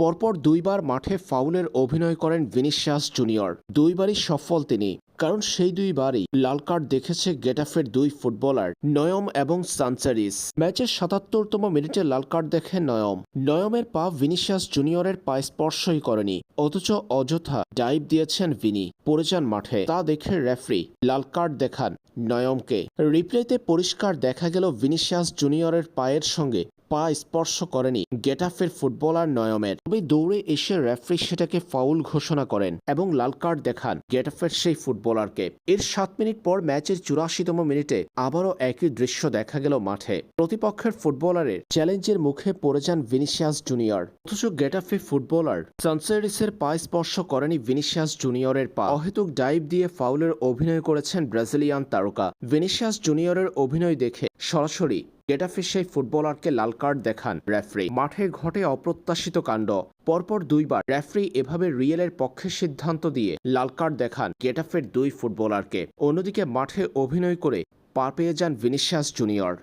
পরপর দুইবার মাঠে ফাউলের অভিনয় করেন ভিনিশিয়াস জুনিয়র। দুইবারই সফল তিনি, কারণ সেই দুইবারই লাল কার্ড দেখেছে গেটাফের দুই ফুটবলার নয়ম এবং সানসারিস ম্যাচের সাতাত্তরতম মিনিটে লাল কার্ড দেখে নয়ম। নয়মের পা ভিনিশিয়াস জুনিয়রের পা স্পর্শই করেনি, অথচ অযথা ডাইভ দিয়েছেন ভিনি, পড়ে যান মাঠে। তা দেখে রেফরি লাল কার্ড দেখান নয়মকে। রিপ্লেতে পরিষ্কার দেখা গেল ভিনিশিয়াস জুনিয়রের পায়ের সঙ্গে পা স্পর্শ করেনি গেটাফের ফুটবলার নয়মের। তবে দৌড়ে এসে রেফরি সেটাকে ফাউল ঘোষণা করেন এবং লাল কার্ড দেখান গেটাফের সেই ফুটবলারকে। এর সাত মিনিট পর ম্যাচের চুরাশিতম মিনিটে আবারও একই দৃশ্য দেখা গেল মাঠে। প্রতিপক্ষের ফুটবলারের চ্যালেঞ্জের মুখে পড়ে যান ভিনিসিয়াস জুনিয়র। অথচ গেটাফে ফুটবলার সানসেরিসের পা স্পর্শ করেনি ভিনিসিয়াস জুনিয়রের পা। অহেতুক ডাইভ দিয়ে ফাউলের অভিনয় করেছেন ব্রাজিলিয়ান তারকা। ভিনিসিয়াস জুনিয়রের অভিনয় দেখে সরাসরি গেটাফে সেই ফুটবলারকে লাল কার্ড দেখান রেফরি। মাঠে ঘটে অপ্রত্যাশিত কাণ্ড। পরপর দুইবার রেফরি এভাবে রিয়েলের পক্ষে সিদ্ধান্ত দিয়ে লাল কার্ড দেখান গেটাফের দুই ফুটবলারকে। অন্যদিকে মাঠে অভিনয় করে পার পেয়ে যান ভিনিসিয়াস জুনিয়র।